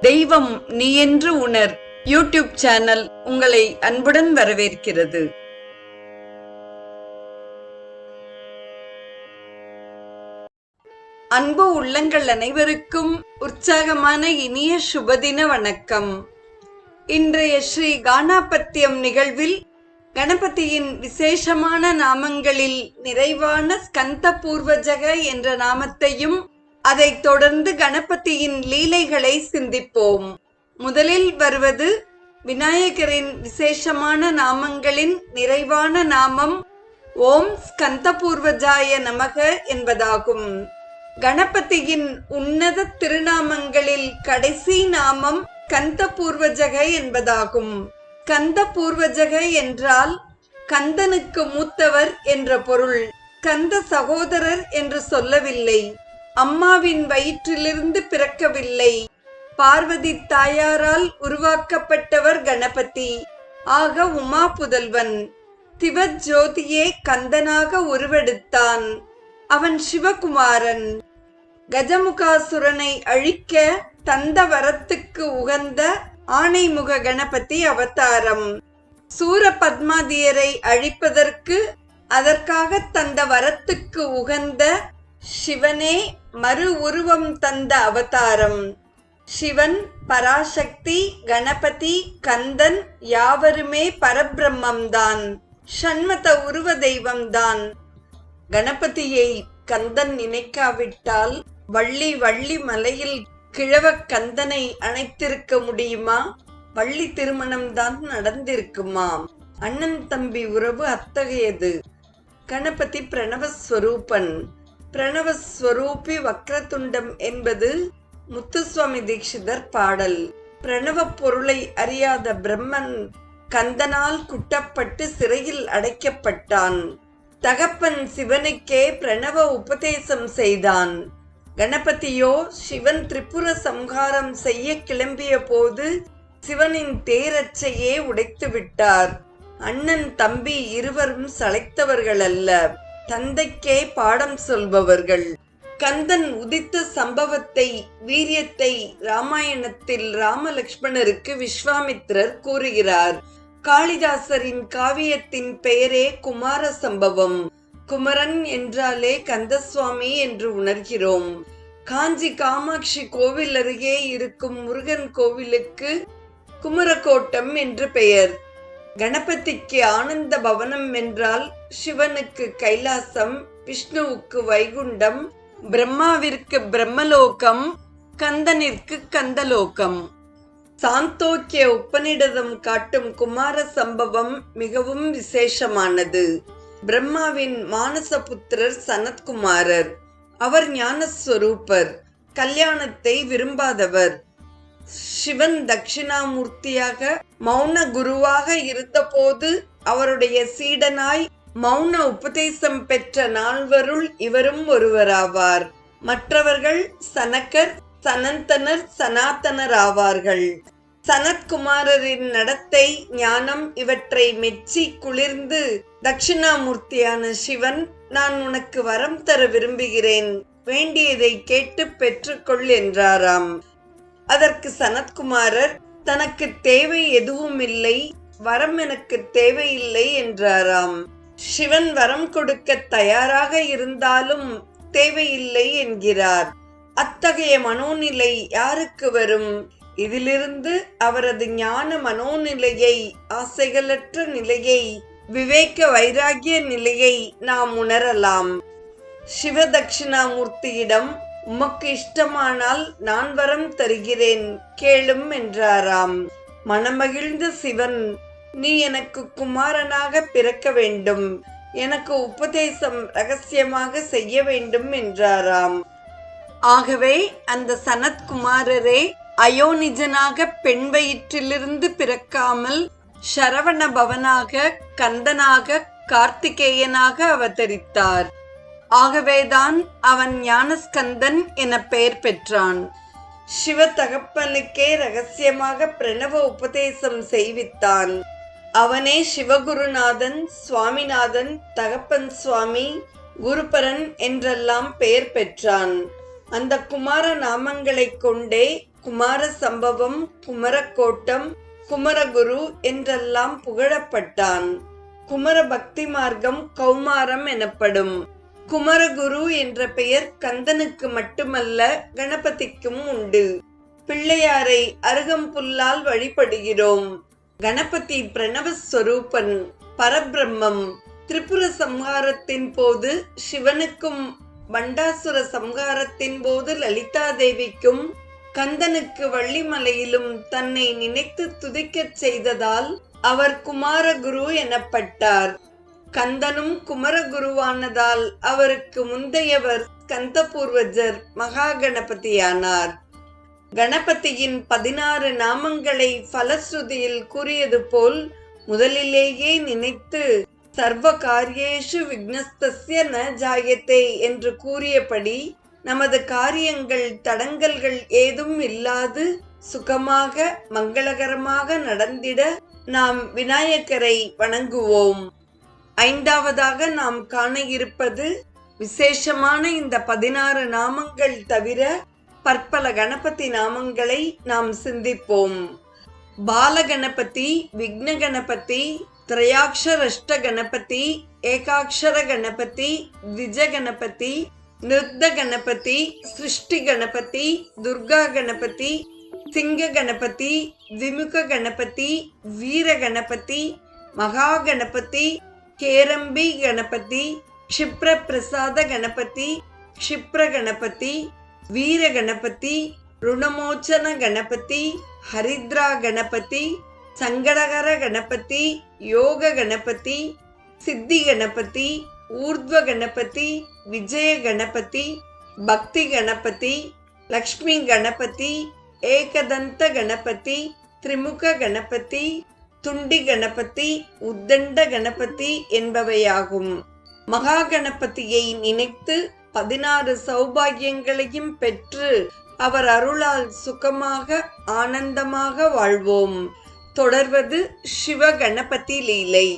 தெய்வம் நீ என்று உணர். யூடியூப் சேனல் உங்களை அன்புடன் வரவேற்கிறது. அன்பு உள்ளங்கள் அனைவருக்கும் உற்சாகமான இனிய சுபதின வணக்கம். இன்றைய ஸ்ரீ கானாபத்தியம் நிகழ்வில் கணபதியின் விசேஷமான நாமங்களில் நிறைவான ஸ்கந்த பூர்வஜக என்ற நாமத்தையும் அதைத் தொடர்ந்து கணபதியின் லீலைகளை சிந்திப்போம். முதலில் வருவது விநாயகரின் விசேஷமான நாமங்களின் நிறைவான நாமம் ஓம் ஸ்கந்தபூர்வஜாய நமக என்பதாகும். கணபதியின் உன்னத திருநாமங்களில் கடைசி நாமம் கந்த பூர்வஜக என்பதாகும். கந்த பூர்வஜக என்றால் கந்தனுக்கு மூத்தவர் என்ற பொருள் கந்த சகோதரர் என்று சொல்லவில்லை. அம்மாவின் வயிற்றிலிருந்து பிறக்கவில்லை. பார்வதி தாயாரால் உருவாக்கப்பட்டவர் கணபதி. ஆக உமா புதல்வன். திவஜோதியே கந்தனாக உருவெடுத்தான். அவன் சிவகுமாரன். கஜமுகாசுரனை அழிக்க தந்த வரத்துக்கு உகந்த ஆணைமுக கணபதி அவதாரம். சூர பத்மாதியரை அழிப்பதற்கு அதற்காக தந்த வரத்துக்கு உகந்த சிவனே மறு உருவம் தந்த அவதாரம். சிவன் பராசக்தி கணபதி கந்தன் யாவருமே பரபிரம்மம்தான். ஷண்மத உருவ தெய்வம்தான். கணபதியை கந்தன் நினைக்காவிட்டால் வள்ளி வள்ளி மலையில் கிழவ கந்தனை அணைத்திருக்க முடியுமா? வள்ளி திருமணம்தான் நடந்திருக்குமா? அண்ணன் தம்பி உறவு அத்தகையது. கணபதி பிரணவஸ்வரூபன். பிரணவஸ்வரூபி வக்ரதுண்டம் என்பது முத்துசுவாமி தீட்சிதர் பாடல். பிரணவ பொருளை அறியாத பிரம்மன் கந்தனால் குட்டப்பட்டு சிறையில் அடைக்கப்பட்டான். தகப்பன் சிவனுக்கே பிரணவ உபதேசம் செய்தான். கணபதியோ சிவன் திரிபுர சம்ஹாரம் செய்ய கிளம்பிய போது சிவனின் தேரச்சையே உடைத்து விட்டார் அண்ணன் தம்பி இருவரும் சளைத்தவர்கள் அல்ல தந்தைக்கே பாடம் சொல்பவர்கள். கந்தன் உதித்த சம்பவத்தை வீரியத்தை ராமாயணத்தில் ராமலக்ஷ்மணருக்கு விஸ்வாமித்திரர் கூறுகிறார். காளிதாசரின் காவியத்தின் பெயரே குமார சம்பவம். குமரன் என்றாலே கந்தசுவாமி என்று உணர்கிறோம். காஞ்சி காமாட்சி கோவில் அருகே இருக்கும் முருகன் கோவிலுக்கு குமரக்கோட்டம் என்று பெயர். கணபதிக்கு ஆனந்த பவனம் என்றால் சிவனுக்கு கைலாசம் விஷ்ணுவுக்கு வைகுண்டம் பிரம்மாவிற்கு பிரம்மலோகம் கந்தனிற்கு கந்தலோகம். சாந்தோக்கிய உபநிடதம் காட்டும் குமார சம்பவம் மிகவும் விசேஷமானது. பிரம்மாவின் மானசபுத்திரர் சனத்குமாரர். அவர் ஞானஸ்வரூபர். கல்யாணத்தை விரும்பாதவர். சிவன் தட்சிணாமூர்த்தியாக மௌன குருவாக இருந்தபோது அவருடைய சீடனாய் மௌன உபதேசம் பெற்ற நால்வருள் இவரும் ஒருவராவார். மற்றவர்கள் சனக்கர் சனந்தனர் சனாதனர் ஆவார்கள் சனத்குமாரரின் நடத்தை ஞானம் இவற்றை மெச்சி குளிர்ந்து தட்சிணாமூர்த்தியான சிவன் நான் உனக்கு வரம் தர விரும்புகிறேன். வேண்டியதை கேட்டு பெற்றுக்கொள் என்றாராம். அதற்கு சனத்குமாரர் தனக்கு தேவை எதுவும் இல்லை வரம் எனக்கு தேவையில்லை என்றாராம். சிவன் வரம் கொடுக்க தயாராக இருந்தாலும் தேவையில்லை என்கிறார். அத்தகைய மனோநிலை யாருக்கு வரும்? இதிலிருந்து அவரது ஞான மனோநிலையை ஆசைகளற்ற நிலையை விவேக வைராகிய நிலையை நாம் உணரலாம். சிவதட்சிணாமூர்த்தியிடம் உமக்கு இஷ்டமானால் நான் வரம் தருகிறேன் கேளும் என்றாராம். மனமகிழ்ந்த சிவன் நீ எனக்கு குமாரனாக பிறக்க வேண்டும். எனக்கு உபதேசம் ரகசியமாக செய்ய வேண்டும் என்றாராம். ஆகவே அந்த சனத்குமாரரே அயோனிஜனாக பெண் வயிற்றிலிருந்து பிறக்காமல் சரவண பவனாக கந்தனாக கார்த்திகேயனாக அவதரித்தார். ஆகவேதான் அவன் ஞானஸ்கந்தன் என பெயர் பெற்றான். சிவ தகப்பனுக்கே ரகசியமாக பிரணவ உபதேசம் செய்வித்தான். அவனே சிவகுருநாதன் சுவாமிநாதன் தகப்பன் சுவாமி குருபரன் என்றெல்லாம் பெயர் பெற்றான். அந்த குமார நாமங்களைக் கொண்டே குமார சம்பவம் குமரக்கோட்டம் குமரகுரு என்றெல்லாம் புகழப்பட்டான். குமர பக்தி மார்க்கம் கௌமாரம் எனப்படும். குமரகுரு என்ற பெயர் கந்தனுக்கு மட்டுமல்ல கணபதிக்கும் உண்டு. பிள்ளையாரை அருகம்புல்லால் வழிபடுகிறோம். கணபதி பிரணவஸ்வரூபன் பரபிரம்மம் திரிபுர சம்ஹாரத்தின் போது சிவனுக்கும் பண்டாசுர சம்ஹாரத்தின் போது லலிதா தேவிக்கும் கந்தனுக்கு வள்ளிமலையிலும் தன்னை நினைத்து துதிக்கச் செய்ததால் அவர் குமாரகுரு எனப்பட்டார். கந்தனும் குமரகுருவானதால் அவருக்கு முந்தையவர் கந்தபூர்வஜர் மகா கணபதியானார் கணபதியின் பதினாறு நாமங்களை பலஸ்ருதியில் கூறியது போல் முதலிலேயே நினைத்து சர்வ காரியேஷு விக்னஸ்தஸ்ய ந ஜாயத்தை என்று கூறியபடி நமது காரியங்கள் தடங்கல்கள் ஏதும் இல்லாது சுகமாக மங்களகரமாக நடந்திட நாம் விநாயகரை வணங்குவோம். ஐந்தாவதாக நாம் காண இருப்பது விசேஷமான இந்த பதினாறு நாமங்கள் தவிர பற்பல கணபதி நாமங்களை நாம் சிந்திப்போம். பாலகணபதி விக்ன கணபதி திரையாட்சரஷ்ட கணபதி ஏகாட்சர கணபதி திஜ கணபதி நிருத்த கணபதி சிருஷ்டி கணபதி துர்கா கணபதி சிங்க கணபதி விமுக கணபதி வீர கணபதி மகா கணபதி கேரம்பி கணபதி க்ஷிப்ர பிரசாத கணபதி க்ஷிப்ர கணபதி வீர கணபதி ருணமோச்சன கணபதி ஹரித்ரா கணபதி சங்கடகர கணபதி யோக கணபதி சித்தி கணபதி ஊர்த்வ கணபதி விஜய கணபதி பக்தி கணபதி லக்ஷ்மி கணபதி ஏகதந்த கணபதி திரிமுக கணபதி துண்டி கணபதி உத்தண்ட கணபதி என்பவையாகும். மகா கணபதியை நினைத்து பதினாறு சௌபாகியங்களையும் பெற்று அவர் அருளால் சுகமாக ஆனந்தமாக வாழ்வோம். தொடர்வது சிவ கணபதி லீலை.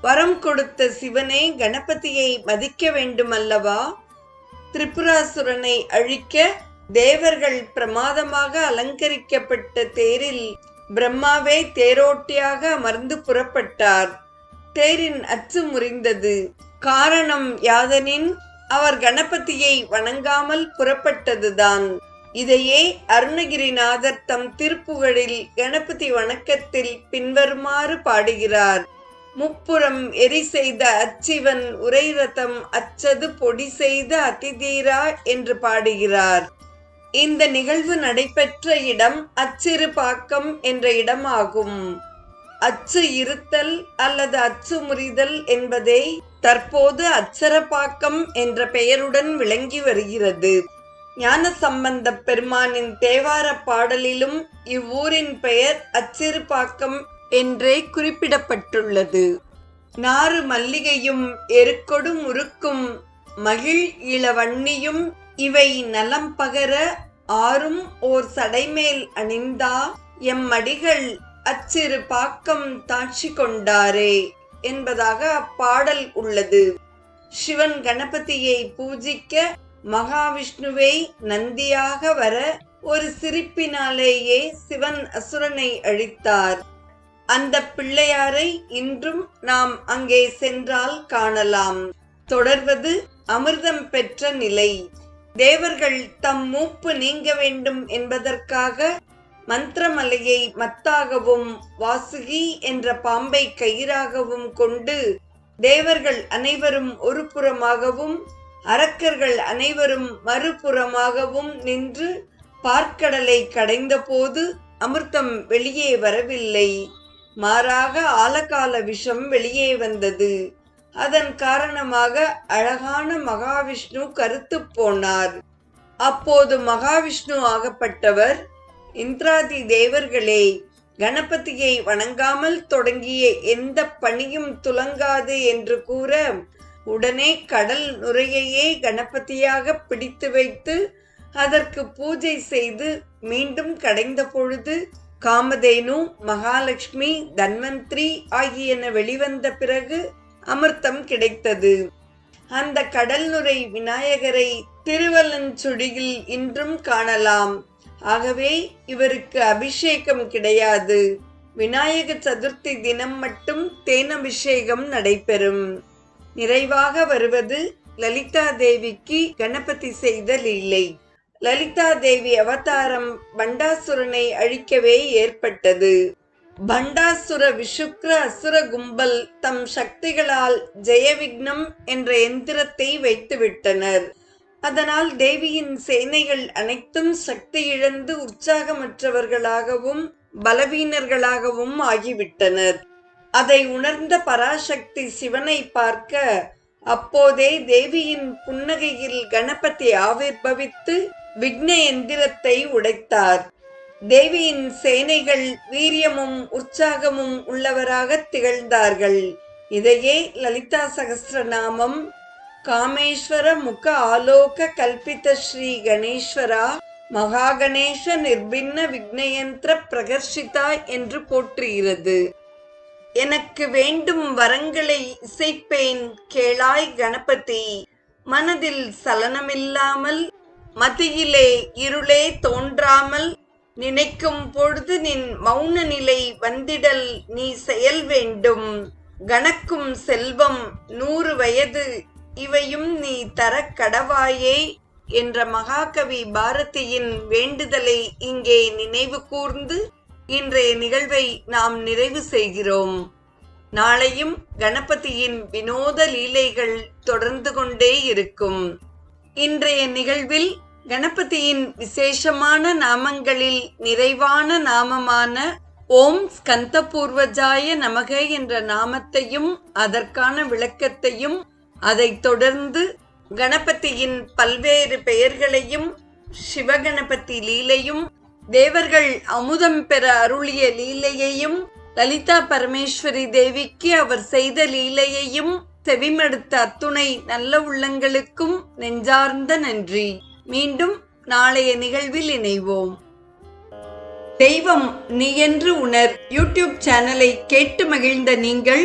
வரம் கொடுத்த சிவனே கணபதியை மதிக்க வேண்டுமல்லவா? திரிபுராசுரனை அழிக்க தேவர்கள் பிரமாதமாக அலங்கரிக்கப்பட்ட தேரில் பிரம்மாவே தேரோட்டியாக அமர்ந்து புறப்பட்டார். தேரின் அச்சு முறிந்தது. காரணம் யாதனின்? அவர் கணபதியை வணங்காமல் புறப்பட்டதுதான். இதையே அருணகிரிநாதர் தம் திருப்புகழில் கணபதி வணக்கத்தில் பின்வருமாறு பாடுகிறார். முப்புறம் எரி செய்த அச்சிவன் உரை ரதம் அச்சது பொடி செய்த அதிதீரா என்று பாடுகிறார். இந்த நிகழ்வு நடைபெற்ற இடம் அச்சிறு பாக்கம் என்ற இடமாகும். அச்சு இருத்தல் அல்லது அச்சு முறிதல் என்பதே தற்போது அச்சரப்பாக்கம் என்ற பெயருடன் விளங்கி வருகிறது. ஞான சம்பந்த பெருமானின் தேவார பாடலிலும் இவ்வூரின் பெயர் அச்சிறுபாக்கம் என்றே குறிப்பிடப்பட்டுள்ளது. நாறு மல்லிகையும் எருக்கொடு முறுக்கும் மகிழ் இளவன்னியும் இவை நலம் பகர ஆறும் ஓர் சடைமேல் அணிந்தா எம்மடிகள் அச்சிறு பாக்கம் தாட்சி கொண்டாரே என்பதாக அப்பாடல் உள்ளது. சிவன் கணபதியை பூஜிக்க மகாவிஷ்ணுவை நந்தியாக வர ஒரு சிரிப்பினாலேயே சிவன் அசுரனை அழித்தார். அந்த பிள்ளையாரை இன்றும் நாம் அங்கே சென்றால் காணலாம். தொடர்வது அமிர்தம் பெற்ற நிலை. தேவர்கள் தம் மூப்பு நீங்க வேண்டும் என்பதற்காக மந்திரமலையை மத்தாகவும் வாசுகி என்ற பாம்பை கயிறாகவும் கொண்டு தேவர்கள் அனைவரும் ஒரு புறமாகவும் அரக்கர்கள் அனைவரும் மறுபுறமாகவும் நின்று பார்க்கடலை கடைந்தபோது அமிர்தம் வெளியே வரவில்லை. மாறாக ஆலகால விஷம் வெளியே வந்தது. அதன் காரணமாக அழகான மகாவிஷ்ணு கருத்து போனார். அப்போது மகாவிஷ்ணு ஆகப்பட்டவர் இந்திராதி தேவர்களே கணபதியை வணங்காமல் தொடங்கிய எந்த பணியும் துலங்காது என்று கூற உடனே கடல் நுரையையே கணபதியாக பிடித்து வைத்து அதற்கு பூஜை செய்து மீண்டும் கடைந்த பொழுது காமதேனு மகாலட்சுமி தன்வந்திரி ஆகியன வெளிவந்த பிறகு அமிர்தம் கிடைத்தது. அந்த கடல் நுரை விநாயகரை திருவலஞ்சுடியில் இன்றும் காணலாம். ஆகவே இவருக்கு அபிஷேகம் கிடையாது. விநாயக சதுர்த்தி தினம் மட்டும் தேன் அபிஷேகம் நடைபெறும். நிறைவாக வருவது லலிதா தேவிக்கு கணபதி செய்த லீலை லலிதா தேவி அவதாரம் பண்டாசுரனை அழிக்கவே ஏற்பட்டது. பண்டாசுர விஷுக்ர அசுர கும்பல் தம் சக்திகளால் ஜெயவிக்னம் என்ற எந்திரத்தை வைத்துவிட்டனர். அதனால் தேவியின் சேனைகள் அனைத்தும் சக்தி இழந்து உற்சாகமற்றவர்களாகவும் பலவீனர்களாகவும் ஆகிவிட்டனர். அதை உணர்ந்த பராசக்தி சிவனை பார்க்க அப்போதே தேவியின் புன்னகையில் கணபதி ஆவிர்பவித்து விக்ன எந்திரத்தை உடைத்தார். தேவியின் சேனைகள் வீரியமும் உற்சாகமும் உள்ளவராக திகழ்ந்தார்கள். இதையே லலிதா சகஸ்ரநாமம் காமேஸ்வர முக ஆலோக கல்பித ஸ்ரீ கணேஸ்வரா மகாகணேஷ நிர்பின்ன விக்னயந்திர பிரகர்ஷிதா என்று போற்றுகிறது. எனக்கு வேண்டும் வரங்களை இசைப்பேன் கேளாய் கணபதி. மனதில் சலனமில்லாமல் மதியிலே இருளே தோன்றாமல் நினைக்கும் பொழுது நின் மௌன நிலை வந்திடல் நீ செயல் வேண்டும். கணக்கும் செல்வம் நூறு வயது இவையும் நீ தர கடவாயே என்ற மகாகவி பாரதியின் வேண்டுதலை இங்கே நினைவு கூர்ந்து இன்றைய நிகழ்வை நாம் நிறைவு செய்கிறோம். நாளையும் கணபதியின் வினோத லீலைகள் தொடர்ந்து கொண்டே இருக்கும். இன்றைய நிகழ்வில் கணபதியின் விசேஷமான நாமங்களில் நிறைவான நாமமான ஓம் ஸ்கந்தபூர்வஜாய நமக என்ற நாமத்தையும் அதற்கான விளக்கத்தையும் அதைத் தொடர்ந்து கணபதியின் பல்வேறு பெயர்களையும் சிவகணபதி லீலையும் தேவர்கள் அமுதம் பெற அருளிய லீலையையும் லலிதா பரமேஸ்வரி தேவிக்கு அவர் செய்த லீலையையும் செவிமடுத்த அத்துணை நல்ல உள்ளங்களுக்கும் நெஞ்சார்ந்த நன்றி. மீண்டும் நாளைய நிகழ்வில் இணைவோம். தெய்வம் நீ என்று உணர் யூடியூப் சேனலை கேட்டு மகிழ்ந்த நீங்கள்